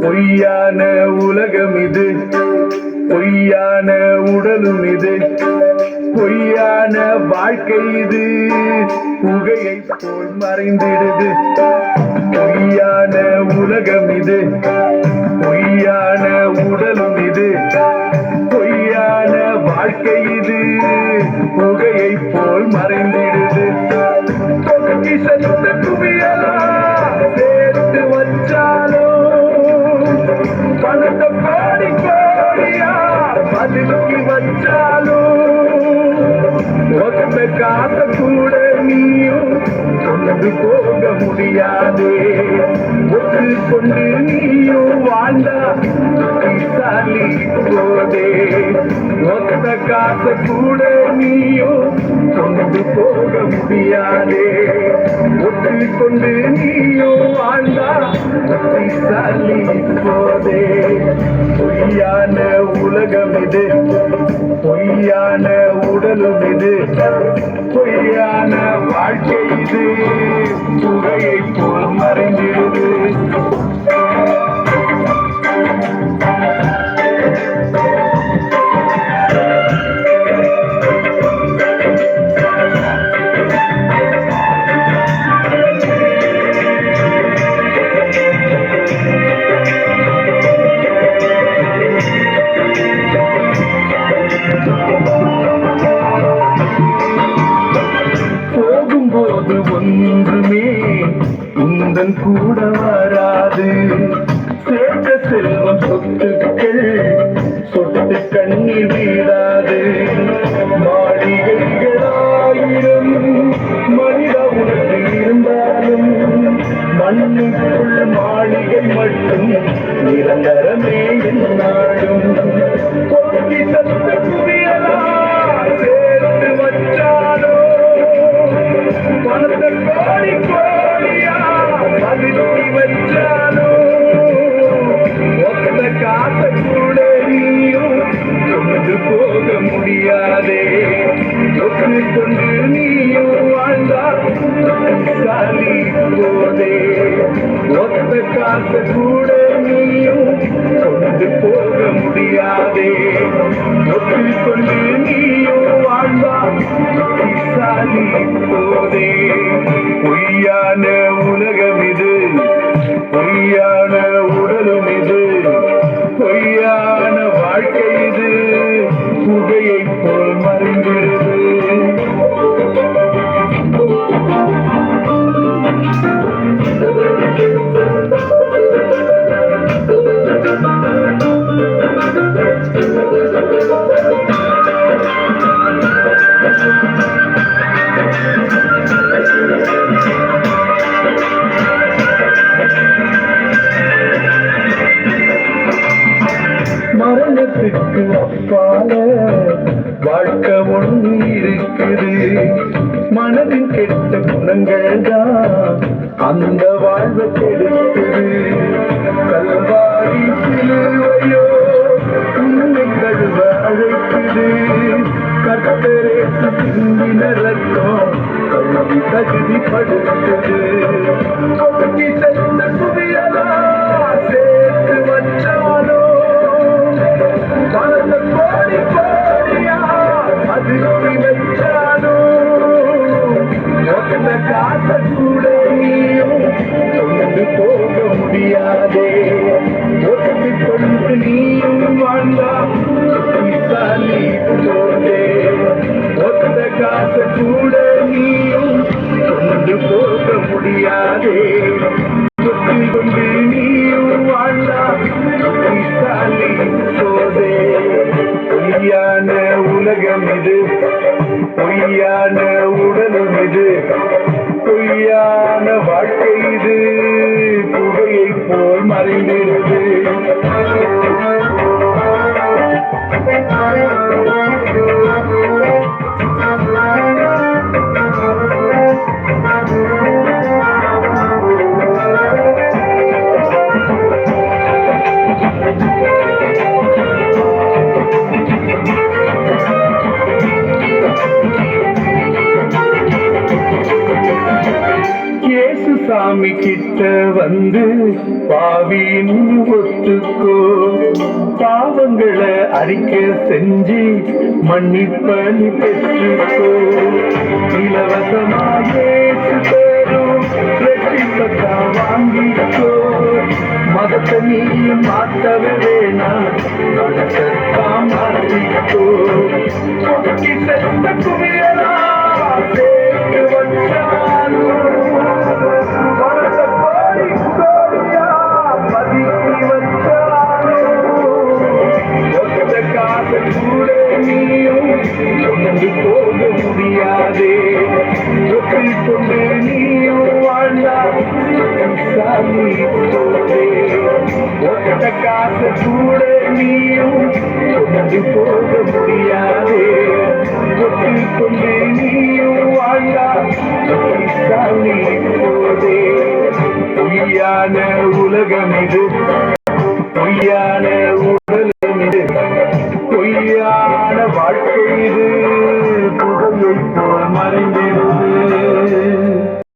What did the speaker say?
பொய்யான உலகம் இது. பொய்யான உடலும் இது. பொய்யான வாழ்க்கை இது. புகையை போல் மறைந்திடுது. பொய்யான உலகம் இது. பொய்யான உடலும் இது. பொய்யான வாழ்க்கை இது. புகை காத்த கூட நீயும் சொன்னது போக முடியாதே. ஒத்து கொண்டு நீயும் வாழ்ந்தா புத்திசாலி போதே. ஒத்த காத்த கூட நீயும் சொன்னது போக முடியாதே. ஒத்து கொண்டு நீயும் வாழ்ந்தா புத்திசாலி போதே. பொய்யான உலகம் இது பொய்யான உடலும் இது. பொய்யான வாழ்க்கை இது. புகையை போல் மறைந்திடுது கூட வராது சேர்த்த செல்வம் சொத்துக்கள் சொட்டு கண்ணீர் வீடாது மாளிகைகளாயிரம் மனித உணர்வு இருந்தாலும் மண்ணுக்குள் மாளிகை மட்டும் நிரந்தரமே என்னாலும். முடியாதே ஒத்து கொண்டு நீயும் வாழ்ந்தால் சாலி போதே ஒத்த காசை கூட நீயும் மரணத்துக்கு வாழ்க்கை ஒண்ணு இருக்குது. மனதின் கெட்ட குணங்கள் தான் அந்த வாழ்வை கெடுக்குது கல்வாரி சிலுவையோ உன்னை கழுவ அழைக்குது கத்தரே சிந்தின ரத்தம் தகுதி தகுதிப்படுத்துது. இது பொய்யான உடலும் இது. பொய்யான வாழ்க்கை இது. புகையை போல் மறைந்திருது சாமி கிட்ட வந்து பாவின்னு ஒத்துக்கோ. பாவங்களை அறிக்க செஞ்சு மன்னிப்பணி பெற்றுக்கோ. இலவசமாக வாங்கிக்கோ. மதத்தை நீயும் மாற்றவே வேணாம் மனசத்தான் மாற்றிக்கோ. கொக்கி கொண்டு நீயும் வாழ்ந்தாய். ஒட்ட காசு கூட நீயும் கொண்டு போக முடியாதே. ஒட்டி கொண்டு நீயும் வாழ்ந்தாய். போதே பொய்யான உலகம் இது. பொய்யான உடலும் இது. பொய்யான வாழ்க்கை இது. புகழை போல் மறைந்திடும்.